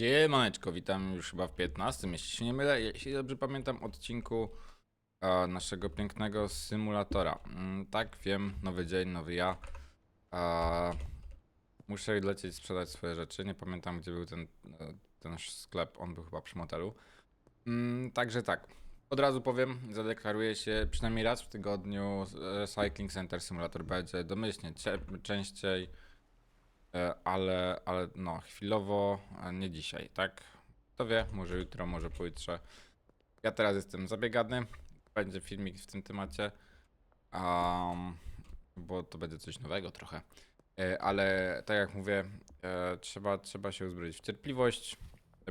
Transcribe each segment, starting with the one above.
Siemaneczko, witam już chyba w 15, jeśli się nie mylę, jeśli dobrze pamiętam, odcinku naszego pięknego symulatora. Mm, tak, wiem, nowy dzień, nowy ja. Muszę lecieć sprzedać swoje rzeczy, nie pamiętam gdzie był ten, e, ten sklep, on był chyba przy motelu. Mm, także tak, od razu powiem, zadeklaruję się przynajmniej raz w tygodniu e, Cycling Center Simulator będzie domyślnie cie- częściej. E, ale, ale no, chwilowo e, nie dzisiaj, tak? Kto wie, może jutro, może pojutrze. Ja teraz jestem zabiegany, będzie filmik w tym temacie, um, bo to będzie coś nowego trochę. E, Ale tak jak mówię, trzeba, trzeba się uzbroić w cierpliwość,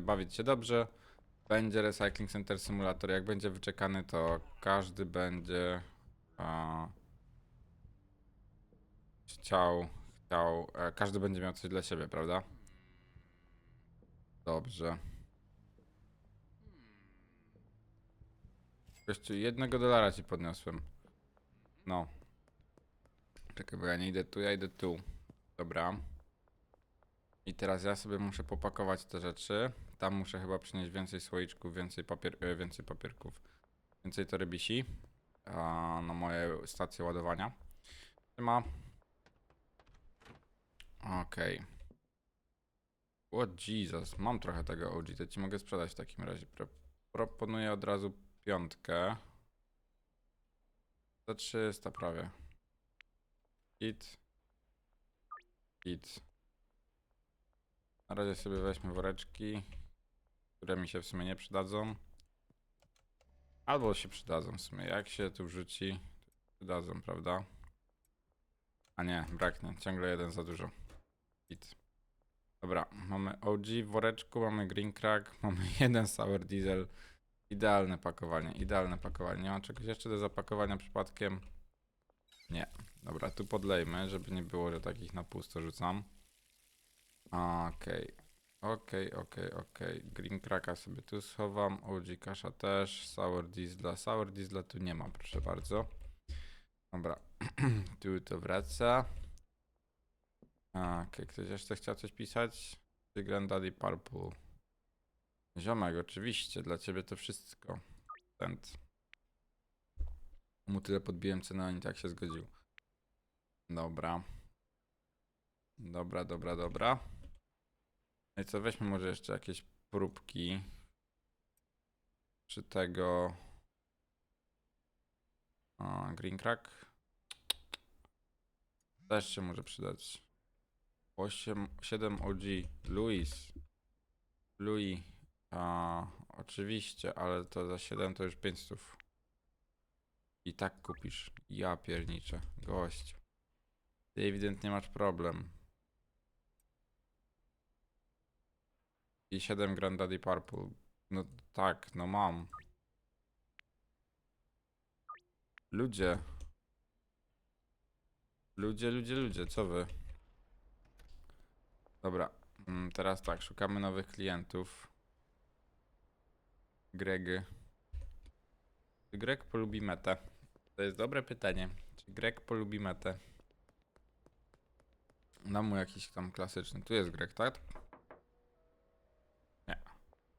bawić się dobrze. Będzie Recycling Center Simulator, jak będzie wyczekany, to każdy będzie a, chciał E, każdy będzie miał coś dla siebie, prawda? Dobrze. Jeszcze jednego dolara ci podniosłem. No. Czekaj, bo ja nie idę tu, ja idę tu. Dobra. I teraz ja sobie muszę popakować te rzeczy. Tam muszę chyba przynieść więcej słoiczków, więcej, papier e, więcej papierków. Więcej torebisi. A, na moje stacje ładowania. Ma. Okej. O Jesus, mam trochę tego OG, to ci mogę sprzedać w takim razie. Pro proponuję od razu piątkę. Za 300 prawie. Hit. Hit. Na razie sobie weźmy woreczki, które mi się w sumie nie przydadzą. Albo się przydadzą w sumie. Jak się tu wrzuci, to przydadzą, prawda? A nie, braknie. Ciągle jeden za dużo. Git. Dobra, mamy OG w woreczku, mamy Green Crack, mamy jeden Sour Diesel. Idealne pakowanie, idealne pakowanie. Nie ma czegoś jeszcze do zapakowania przypadkiem? Nie. Dobra, tu podlejmy, żeby nie było, że takich na pusto rzucam. Okej. Okej, okej, okej. Green Cracka sobie tu schowam. OG Kasza też. Sour Diesla. Sour Diesla tu nie ma, proszę bardzo. Dobra. tu to wraca. A, Okej, ktoś jeszcze chciał coś pisać? Ty Granddaddy Purple. Ziomek, oczywiście, dla ciebie to wszystko. Tent. Mu tyle podbiłem cenę, a i tak się zgodził. Dobra. Dobra, dobra, dobra. No i co, weźmy może jeszcze jakieś próbki. Czy tego... A, green crack. Też się może przydać. 8, 7 OG. Luis. Louis. A, oczywiście, ale to za 7 to już 500. I tak kupisz. Ja pierniczę. Gość. Ty ewidentnie masz problem. I 7 Granddaddy Purple. No tak, no mam. Ludzie. Ludzie, ludzie, ludzie, co wy? Dobra, mm, teraz tak, szukamy nowych klientów. Gregy. Czy Greg polubi metę? To jest dobre pytanie. Czy Greg polubi metę? Dam mu jakiś tam klasyczny. Tu jest Greg, tak? Nie.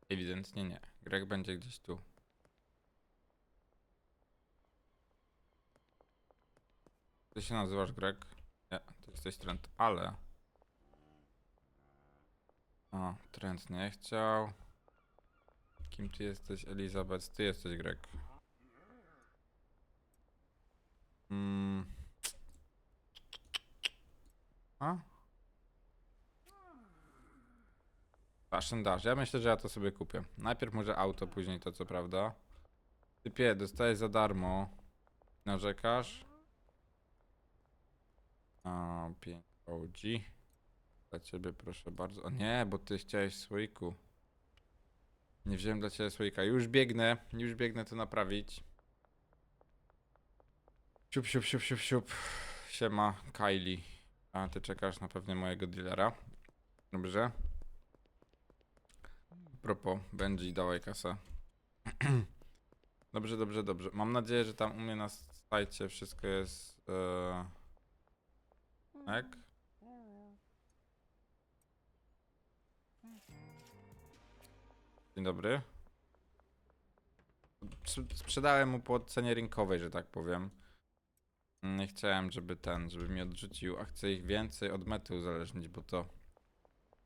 Ewidentnie nie. Greg będzie gdzieś tu. Ty się nazywasz Greg? Nie, to jesteś trend, ale... O, trend nie chciał. Kim ty jesteś, Elizabeth? Ty jesteś Greg. Mm. A? Fashion Dash. Ja myślę, że ja to sobie kupię. Najpierw może auto, później to co prawda. Typie, dostajesz za darmo. Narzekasz? A, 5 OG. Dla ciebie proszę bardzo. O nie, bo ty chciałeś słoiku. Nie wziąłem dla ciebie słoika. Już biegnę, już biegnę to naprawić. Siup, siup, siup, siup, siup. Siema, Kylie. A ty czekasz na pewnie mojego dealera. Dobrze. Propo, Benji, dawaj kasę. dobrze, dobrze, dobrze. Mam nadzieję, że tam u mnie na sajcie wszystko jest... E... Tak? Dzień dobry. Sprz- Sprzedałem mu po cenie rynkowej, że tak powiem. Nie chciałem, żeby ten, żeby mi odrzucił, a chcę ich więcej od mety uzależnić, bo to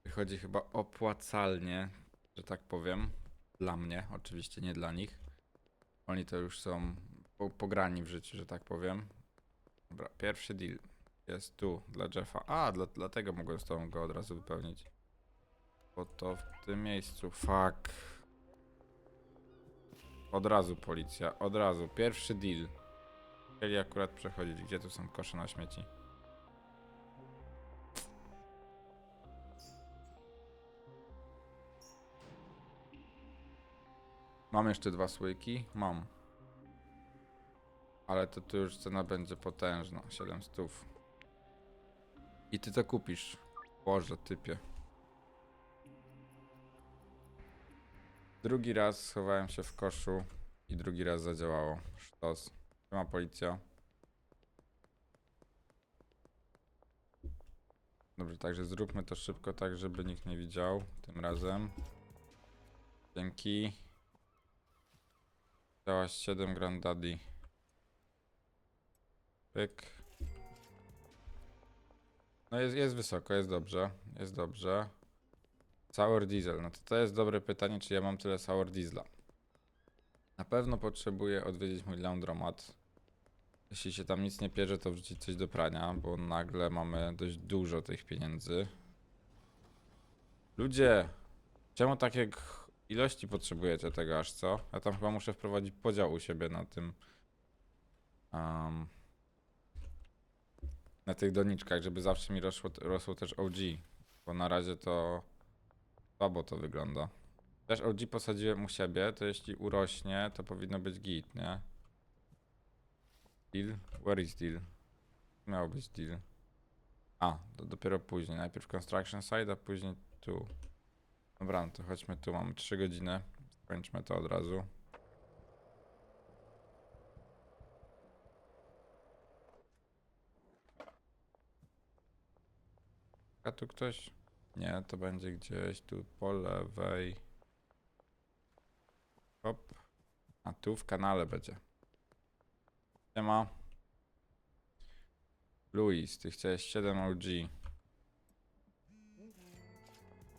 wychodzi chyba opłacalnie, że tak powiem. Dla mnie, oczywiście nie dla nich. Oni to już są po, pograni w życiu, że tak powiem. Dobra, pierwszy deal jest tu, dla Jeffa. A, dla, dlatego mogłem z tobą go od razu wypełnić. Bo to w tym miejscu, fuck. Od razu policja, od razu. Pierwszy deal. Chcieli akurat przechodzić. Gdzie tu są kosze na śmieci? Mam jeszcze dwa słoiki? Mam. Ale to tu już cena będzie potężna. 7 stów. I ty to kupisz. Boże, typie. Drugi raz schowałem się w koszu i drugi raz zadziałało. Sztos. Ma policja. Dobrze, także zróbmy to szybko, tak żeby nikt nie widział tym razem. Dzięki. Dałaś 7 Grand Daddy. Pyk. No jest, jest wysoko, jest dobrze, jest dobrze. Sour diesel, no to to jest dobre pytanie, czy ja mam tyle sour diesla. Na pewno potrzebuję odwiedzić mój laundromat. Jeśli się tam nic nie pierze, to wrzucić coś do prania, bo nagle mamy dość dużo tych pieniędzy. Ludzie, czemu takie ilości potrzebujecie tego aż co? Ja tam chyba muszę wprowadzić podział u siebie na tym. Um, na tych doniczkach, żeby zawsze mi rosło, rosło też OG. Bo na razie to słabo to wygląda. Też OG posadziłem u siebie, to jeśli urośnie, to powinno być git, nie? Deal? Where is deal? Miał być deal. A, to dopiero później. Najpierw construction site, a później tu. Dobra, no to chodźmy tu. Mamy 3 godziny. Skończmy to od razu. A tu ktoś? Nie, to będzie gdzieś tu po lewej. Hop. A tu w kanale będzie. Nie ma. Luis, ty chciałeś 7 OG.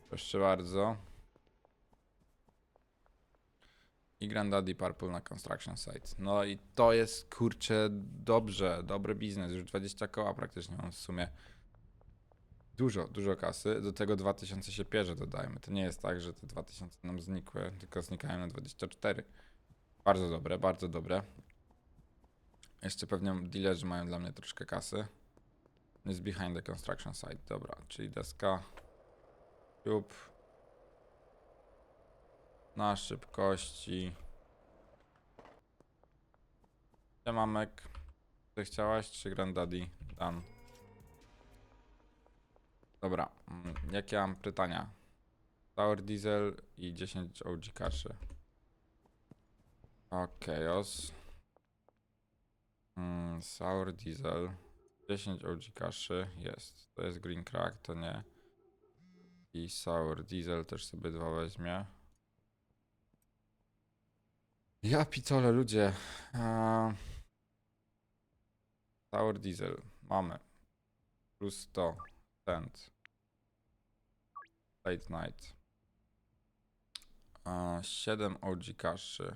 Proszę bardzo. I Grandaddy Purple na Construction Site. No i to jest kurczę dobrze, dobry biznes. Już 20 koła praktycznie mam w sumie. Dużo, dużo kasy. Do tego 2000 się pierze dodajmy. To nie jest tak, że te 2000 nam znikły, tylko znikają na 24. Bardzo dobre, bardzo dobre. Jeszcze pewnie dealerzy mają dla mnie troszkę kasy. Jest behind the construction site. Dobra, czyli deska. Tube. Na szybkości. Siemamek. Ty chciałaś? Czy Grandaddy? Dan. Dobra, mm, jakie mam pytania? Tower Diesel i 10 OG kaszy. Okej, os. Mm, sour Diesel. 10 OG kaszy jest. To jest Green Crack, to nie. I Sour Diesel też sobie dwa weźmie. Ja pitole, ludzie. Eee, Sour Diesel. Mamy. Plus 100. Cent. Late Night. Eee, 7 OG kaszy.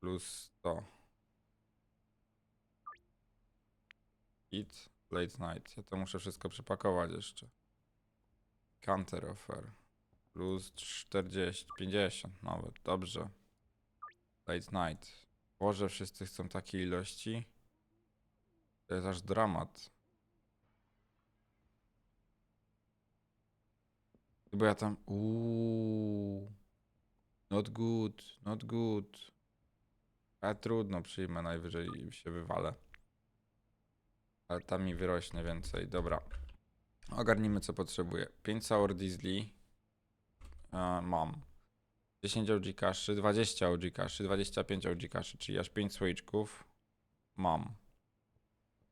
Plus 100. Hit. Late Night. Ja to muszę wszystko przepakować jeszcze. Counter offer. Plus 40, 50 nawet. Dobrze. Late Night. Boże, wszyscy chcą takiej ilości. To jest aż dramat. Bo ja tam. Uuu. Not good, not good. Ale trudno, przyjmę, najwyżej się wywalę. Ale tam mi wyrośnie więcej. Dobra. Ogarnijmy, co potrzebuję. 5 sour diesli. E, mam. 10 OG kaszy, 20 OG kaszy, 25 OG kaszy, czyli aż 5 słoiczków. Mam.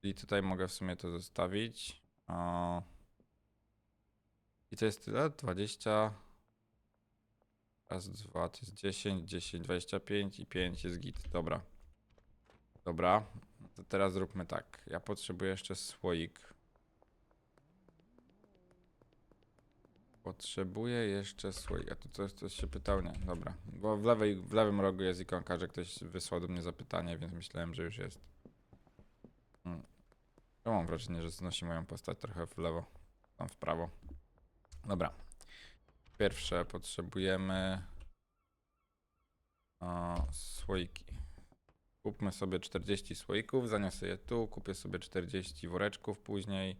I tutaj mogę w sumie to zostawić. E, I to jest tyle? 20. Raz, dwa, to jest 10, 10, 25 i 5 jest git. Dobra. Dobra. To teraz zróbmy tak. Ja potrzebuję jeszcze słoik. Potrzebuję jeszcze słoik. A tu coś, coś się pytał? Nie, dobra. Bo w, lewej, w lewym rogu jest ikonka, że ktoś wysłał do mnie zapytanie, więc myślałem, że już jest. Hmm. Ja mam wrażenie, że znosi moją postać trochę w lewo, tam w prawo. Dobra. Pierwsze potrzebujemy o, słoiki. Kupmy sobie 40 słoików, zaniosę je tu, kupię sobie 40 woreczków później.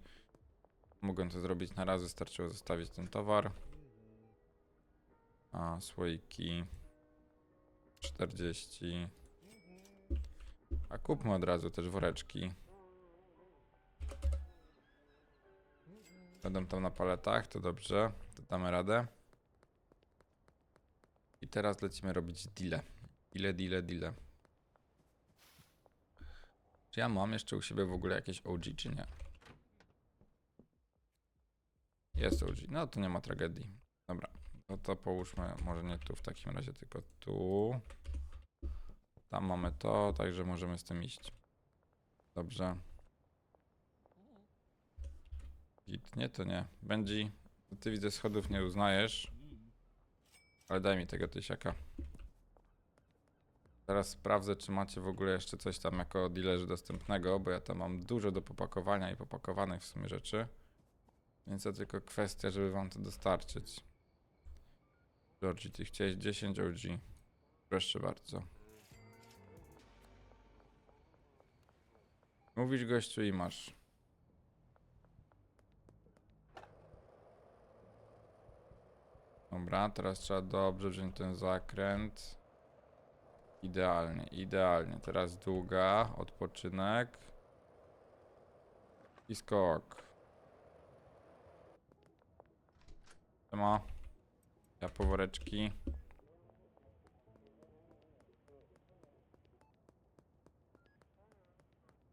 Mogłem to zrobić na raz, wystarczyło zostawić ten towar. A słoiki 40. A kupmy od razu też woreczki. Będą tam na paletach, to dobrze, to damy radę. I teraz lecimy robić deale. Deale, deale, deale. Czy ja mam jeszcze u siebie w ogóle jakieś OG, czy nie? Jest OG, no to nie ma tragedii. Dobra, no to połóżmy, może nie tu w takim razie, tylko tu. Tam mamy to, także możemy z tym iść. Dobrze. Git, nie, to nie. Będzie. Ty widzę schodów nie uznajesz. Ale daj mi tego tysiaka. Teraz sprawdzę, czy macie w ogóle jeszcze coś tam jako dealerzy dostępnego, bo ja tam mam dużo do popakowania i popakowanych w sumie rzeczy. Więc to tylko kwestia, żeby wam to dostarczyć. Georgie, ty chciałeś 10 OG. Proszę bardzo. Mówisz gościu i masz. Dobra, teraz trzeba dobrze wziąć ten zakręt. Idealnie, idealnie. Teraz długa, odpoczynek. I skok. Ma. Ja poworeczki.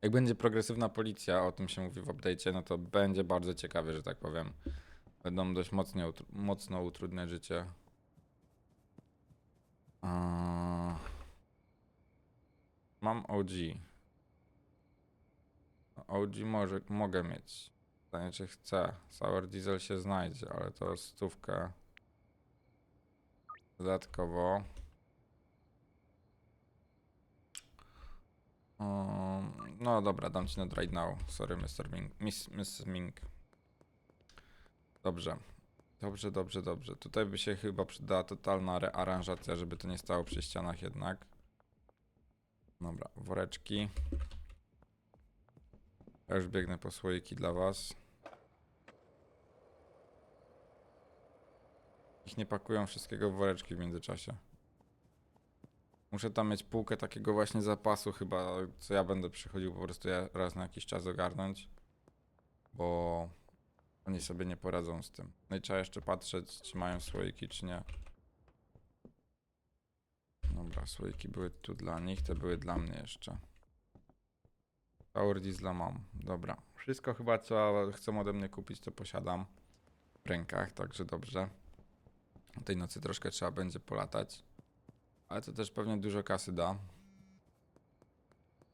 Jak będzie progresywna policja, o tym się mówi w update'cie, no to będzie bardzo ciekawie, że tak powiem. Będą dość mocno, mocno utrudniać życie. A... Mam OG. OG może, mogę mieć. Pytanie, czy chcę. Sour Diesel się znajdzie, ale to stówkę. Dodatkowo. Um, no dobra, dam ci not right now. Sorry, Mr. Mink. Miss, Miss Mink. Dobrze. Dobrze, dobrze, dobrze. Tutaj by się chyba przydała totalna rearanżacja, żeby to nie stało przy ścianach jednak. Dobra, woreczki. Ja już biegnę po słoiki dla was. Ich nie pakują wszystkiego w woreczki w międzyczasie. Muszę tam mieć półkę takiego właśnie zapasu chyba, co ja będę przychodził po prostu raz na jakiś czas ogarnąć. Bo oni sobie nie poradzą z tym. No i trzeba jeszcze patrzeć, czy mają słoiki, czy nie. Dobra, słoiki były tu dla nich, te były dla mnie jeszcze. Power Diesla mam, dobra. Wszystko chyba, co chcą ode mnie kupić, to posiadam w rękach, także dobrze. Tej nocy troszkę trzeba będzie polatać. Ale to też pewnie dużo kasy da.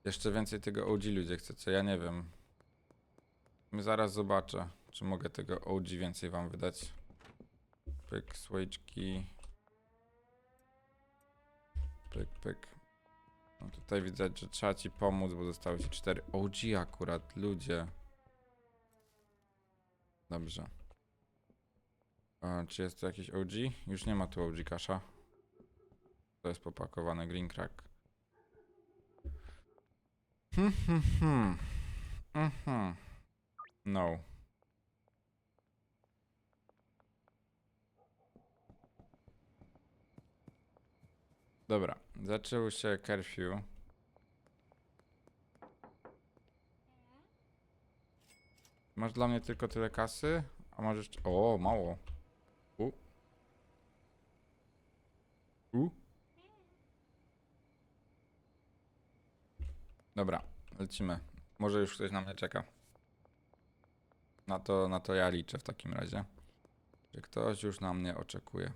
Jeszcze więcej tego OG ludzie chcecie, ja nie wiem. Zaraz zobaczę, czy mogę tego OG więcej wam wydać. Pyk, słoiczki. Pyk, pyk. No tutaj widać, że trzeba ci pomóc, bo zostały ci cztery OG akurat, ludzie. Dobrze. A, czy jest tu jakiś OG? Już nie ma tu OG kasza. To jest popakowany green crack. Hmm, hmm, hmm. Mhm. No. Dobra, zaczął się curfew. Masz dla mnie tylko tyle kasy? A masz jeszcze... O, mało. U. U. Dobra, lecimy. Może już ktoś na mnie czeka. Na to, na to ja liczę w takim razie. Że ktoś już na mnie oczekuje.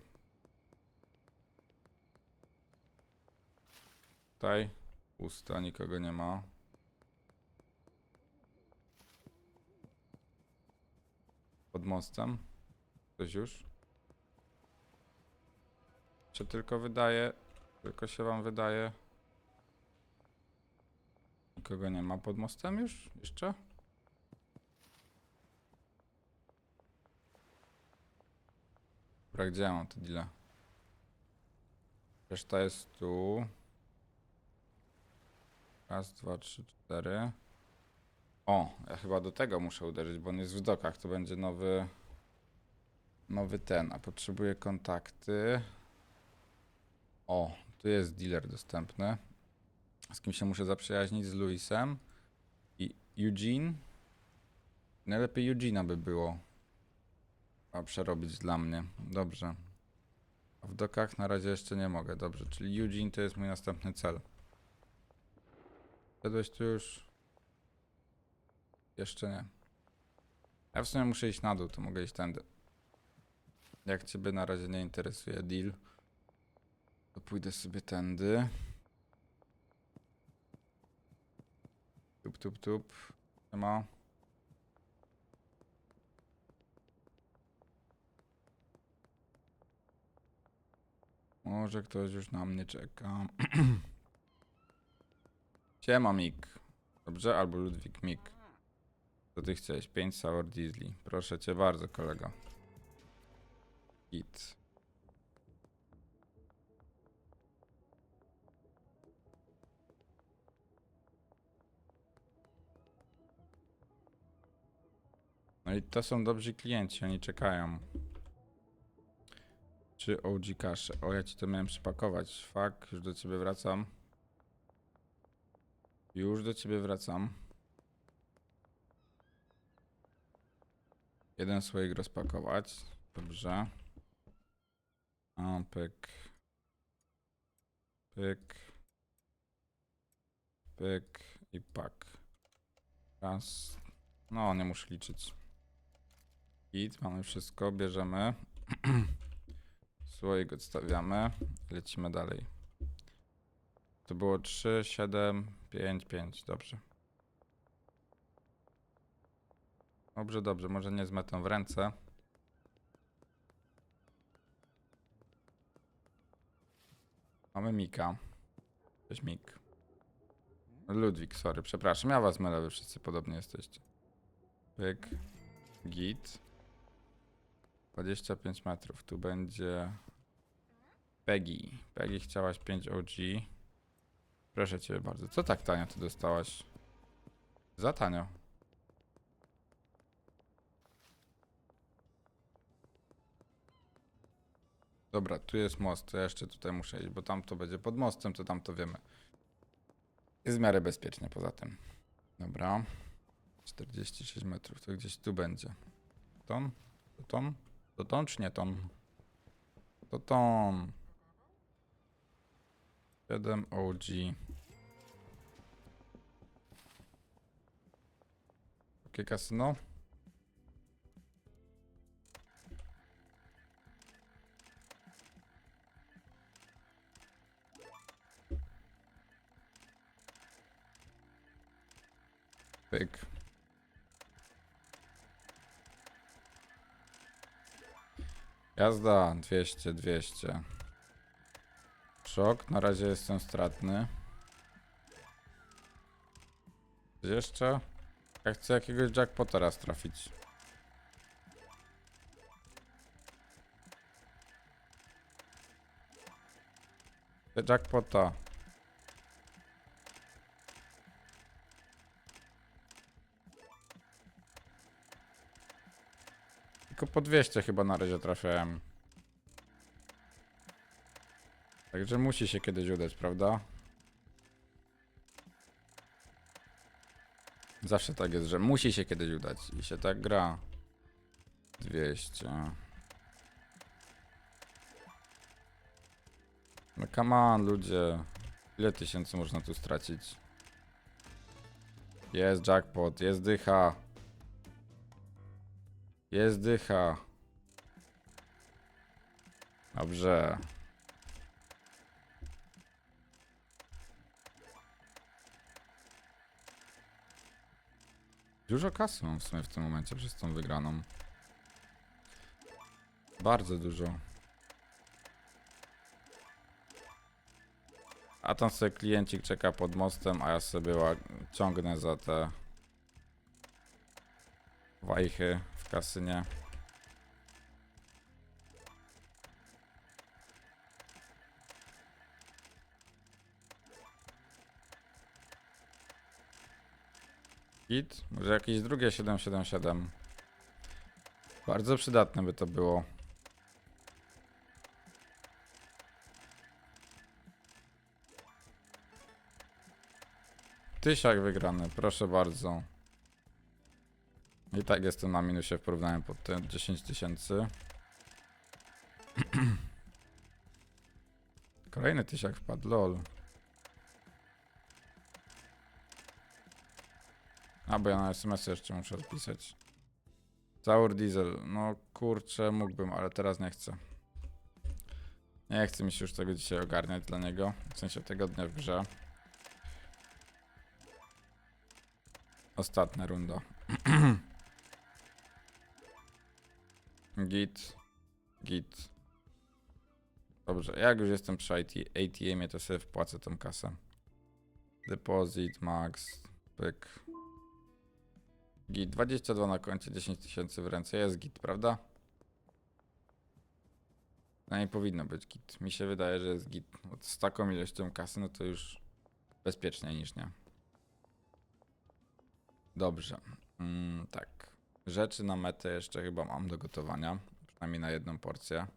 Tutaj pusto, nikogo nie ma. Pod mostem. Ktoś już? Czy tylko wydaje? Tylko się wam wydaje? Nikogo nie ma pod mostem już? Jeszcze? Dobra, gdzie mam te? Reszta jest tu. Raz, dwa, trzy, cztery. O, ja chyba do tego muszę uderzyć, bo on jest w dokach. To będzie nowy. Nowy ten, a potrzebuję kontakty. O, tu jest dealer dostępny. Z kim się muszę zaprzyjaźnić? Z Luisem i Eugene. Najlepiej Eugene'a by było. A przerobić dla mnie. Dobrze. W dokach na razie jeszcze nie mogę. Dobrze, czyli Eugene to jest mój następny cel. Szedłeś tu już? Jeszcze nie. Ja w sumie muszę iść na dół, to mogę iść tędy. Jak ciebie na razie nie interesuje deal, to pójdę sobie tędy. Tup, tup, tup. Nie ma. Może ktoś już na mnie czeka. Siema Mik. Dobrze? Albo Ludwik Mik. Co ty chciałeś? 5 sour diesli. Proszę cię bardzo, kolego. Hit. No i to są dobrzy klienci, oni czekają. Czy OG kasze? O, ja ci to miałem przypakować. Fuck, już do ciebie wracam. Już do ciebie wracam. Jeden słoik rozpakować. Dobrze. A, pyk. Pyk. Pyk i pak. Raz. No, nie muszę liczyć. Git, mamy wszystko, bierzemy. Słoik odstawiamy. Lecimy dalej. To było 3, 7, 5, 5. Dobrze. Dobrze, dobrze. Może nie z metą w ręce. Mamy Mika. Cześć Mik. Ludwik, sorry, przepraszam. Ja was mylę, wy wszyscy podobnie jesteście. Pyk. Git. 25 metrów. Tu będzie Peggy. Peggy chciałaś 5 OG. Proszę cię bardzo. Co tak tanio ty dostałaś? Za tanio. Dobra, tu jest most. To ja jeszcze tutaj muszę iść, bo tam to będzie pod mostem, to tam to wiemy. Jest w miarę bezpiecznie poza tym. Dobra. 46 metrów, to gdzieś tu będzie. Ton? To ton? To ton czy nie ton? To ton. 7 OG. Jakie kasyno? Pyk. Jazda 200, 200. Szok, na razie jestem stratny. Coś Jeszcze? Ja chcę jakiegoś jackpota raz trafić. Chcę Jackpota. Tylko po 200 chyba na razie trafiałem. Także musi się kiedyś udać, prawda? Zawsze tak jest, że musi się kiedyś udać i się tak gra. 200. No come on, ludzie. Ile tysięcy można tu stracić? Jest jackpot, jest dycha. Jest dycha. Dobrze. Dużo kasy mam w sumie w tym momencie przez tą wygraną. Bardzo dużo. A tam sobie kliencik czeka pod mostem, a ja sobie ciągnę za te wajchy w kasynie. Hit? Może jakieś drugie 777. Bardzo przydatne by to było. Tysiak wygrany, proszę bardzo. I tak jestem na minusie w porównaniu pod te 10 tysięcy. Kolejny tysiak wpadł, lol. A, bo ja na SMS jeszcze muszę odpisać. Caur diesel, no kurczę, mógłbym, ale teraz nie chcę. Nie chcę mi się już tego dzisiaj ogarniać dla niego, w sensie tego dnia w grze. Ostatnia runda. Git. Git. Dobrze, jak już jestem przy IT, ATM-ie, to sobie wpłacę tą kasę. Deposit, max, pyk. Git, 22 na koncie, 10 tysięcy w ręce, jest git, prawda? No nie powinno być git. Mi się wydaje, że jest git. Z taką ilością kasy, no to już bezpieczniej niż nie. Dobrze. Mm, tak. Rzeczy na metę jeszcze chyba mam do gotowania. Przynajmniej na jedną porcję.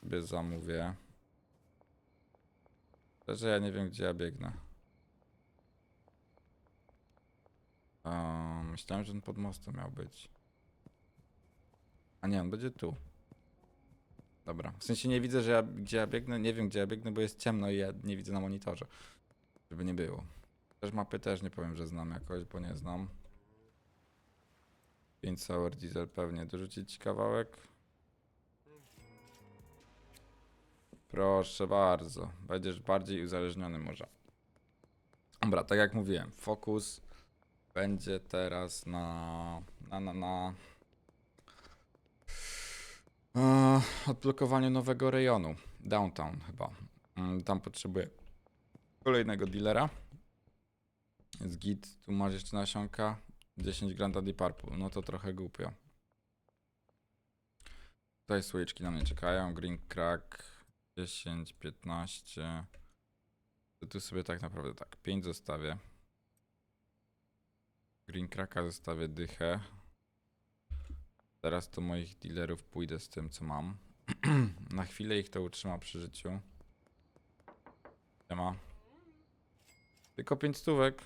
Sobie zamówię. Szczerze ja nie wiem gdzie ja biegnę. Myślałem, że on pod mostem miał być. A nie, on będzie tu. Dobra. W sensie nie widzę, że ja, gdzie ja biegnę. Nie wiem gdzie ja biegnę, bo jest ciemno i ja nie widzę na monitorze. Żeby nie było. Też mapy też nie powiem, że znam jakoś, bo nie znam. 5 Sour Diesel pewnie. Dorzucić ci kawałek? Proszę bardzo. Będziesz bardziej uzależniony może. Dobra, tak jak mówiłem, fokus będzie teraz na... na, na, na e, odblokowaniu nowego rejonu. Downtown chyba. Mm, Tam potrzebuję kolejnego dealera. Jest git, tu masz jeszcze nasionka. 10 Grand Daddy Purple, no to trochę głupio. Tutaj słoiczki na mnie czekają. Green Crack 10, 15. To tu sobie tak naprawdę tak, 5 zostawię. Green Cracka zostawię dychę. Teraz to moich dealerów pójdę z tym co mam. na chwilę ich to utrzyma przy życiu. Nie ma. Tylko 5 stówek.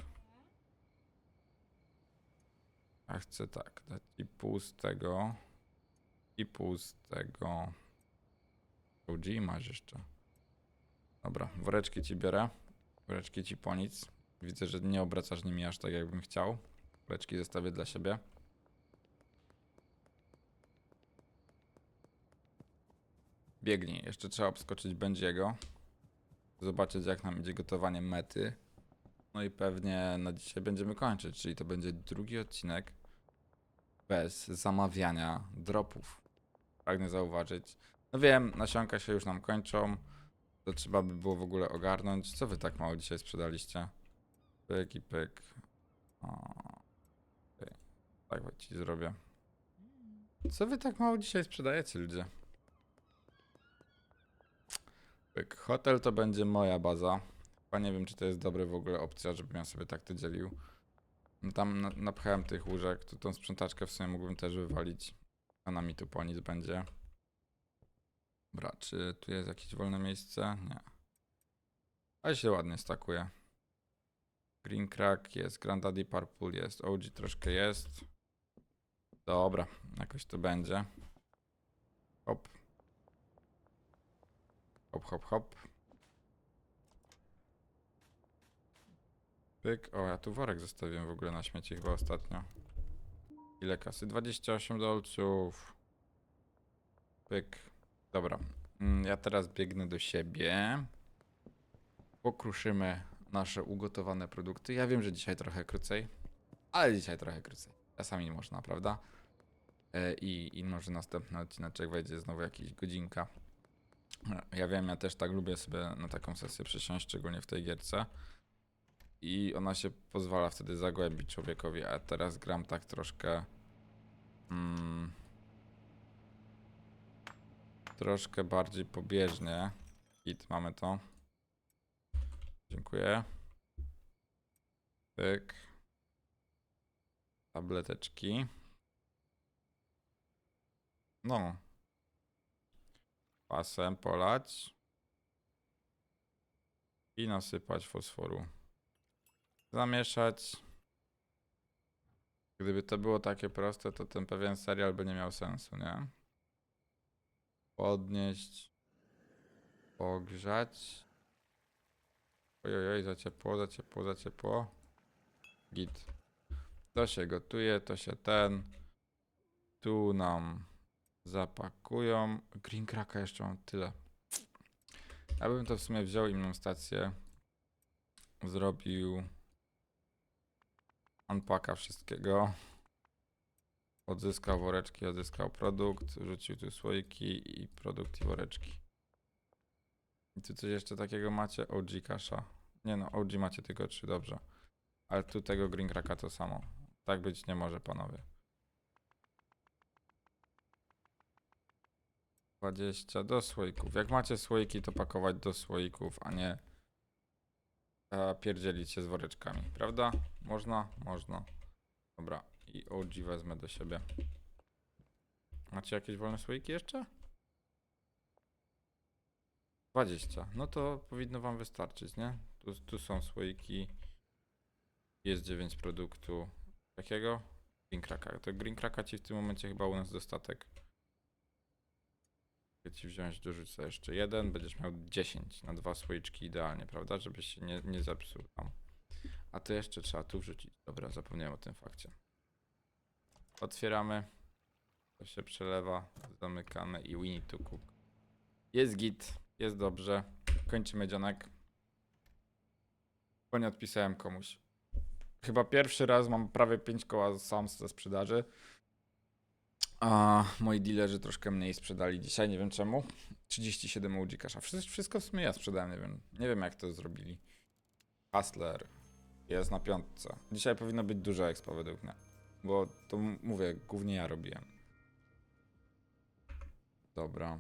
Ja chcę tak, dać i pół z tego. I pół z tego. OG masz jeszcze. Dobra, woreczki ci biorę. Woreczki ci po nic. Widzę, że nie obracasz nimi aż tak jakbym chciał. Woreczki zostawię dla siebie. Biegnij. Jeszcze trzeba obskoczyć Będziego. Zobaczyć jak nam idzie gotowanie mety. No i pewnie na dzisiaj będziemy kończyć, czyli to będzie drugi odcinek bez zamawiania dropów. Pragnę zauważyć. No wiem, nasionka się już nam kończą. To trzeba by było w ogóle ogarnąć. Co wy tak mało dzisiaj sprzedaliście? Pyk i pyk. O. Tak ci zrobię. Co wy tak mało dzisiaj sprzedajecie, ludzie? Pyk. Hotel to będzie moja baza. Chyba nie wiem, czy to jest dobra w ogóle opcja, żebym ja sobie tak to dzielił. Tam na- napchałem tych łóżek, to tą sprzątaczkę w sumie mógłbym też wywalić. Ona mi tu po nic będzie. Dobra, czy tu jest jakieś wolne miejsce? Nie. Ale się ładnie stakuje. Green Crack jest, Grand Daddy Purple jest, OG troszkę jest. Dobra, jakoś to będzie. Hop. Hop, hop, hop. Pyk. O, ja tu worek zostawiłem w ogóle na śmieci chyba ostatnio. Ile kasy? 28 dolców. Pyk. Dobra. Mm, Ja teraz biegnę do siebie. Pokruszymy nasze ugotowane produkty. Ja wiem, że dzisiaj trochę krócej. Ale dzisiaj trochę krócej. Czasami można, prawda? E, I, I może następny odcineczek wejdzie znowu jakieś godzinka. E, Ja wiem, ja też tak lubię sobie na taką sesję przysiąść, szczególnie w tej gierce. I ona się pozwala wtedy zagłębić człowiekowi, a teraz gram tak troszkę. Mm, troszkę bardziej pobieżnie. Hit, mamy to. Dziękuję. Pyk. Tableteczki. No. Pasem polać. I nasypać fosforu. Zamieszać. Gdyby to było takie proste, to ten pewien serial by nie miał sensu, nie? Podnieść. Pogrzać. Ojojoj, za ciepło, za ciepło, za ciepło. Git. To się gotuje, to się ten. Tu nam zapakują. Green Cracka jeszcze mam tyle. Ja bym to w sumie wziął inną stację. Zrobił unpacka wszystkiego. Odzyskał woreczki, odzyskał produkt, rzucił tu słoiki i produkt i woreczki. I tu coś jeszcze takiego macie? OG kasza. Nie no, OG macie tylko trzy, dobrze. Ale tu tego Green Cracka to samo. Tak być nie może, panowie. 20 do słoików. Jak macie słoiki, to pakować do słoików, a nie a pierdzielić się z woreczkami, prawda? Można? Można. Dobra, i OG wezmę do siebie. Macie jakieś wolne słoiki jeszcze? 20. No to powinno wam wystarczyć, nie? Tu, tu są słoiki. Jest 9 produktu. Jakiego? Green Cracka. To Green Cracka ci w tym momencie chyba u nas dostatek. Mogę ci wziąć, sobie jeszcze jeden, będziesz miał 10 na dwa słoiczki idealnie, prawda? Żebyś się nie, nie zepsuł tam. A to jeszcze trzeba tu wrzucić. Dobra, zapomniałem o tym fakcie. Otwieramy. To się przelewa, zamykamy i we need to cook. Jest git, jest dobrze. Kończymy dzionek. Bo nie odpisałem komuś. Chyba pierwszy raz mam prawie 5 koła sam ze sprzedaży. A moi dealerzy troszkę mniej sprzedali dzisiaj, nie wiem czemu. 37 UG kasza. Wszystko, w sumie ja sprzedałem, nie wiem. Nie wiem jak to zrobili. Hustler jest na piątce. Dzisiaj powinno być duża expo według mnie. Bo to mówię, głównie ja robiłem. Dobra.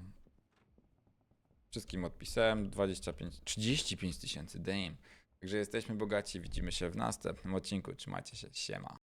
Wszystkim odpisałem. 25, 35 tysięcy, damn. Także jesteśmy bogaci. Widzimy się w następnym odcinku. Trzymajcie się. Siema.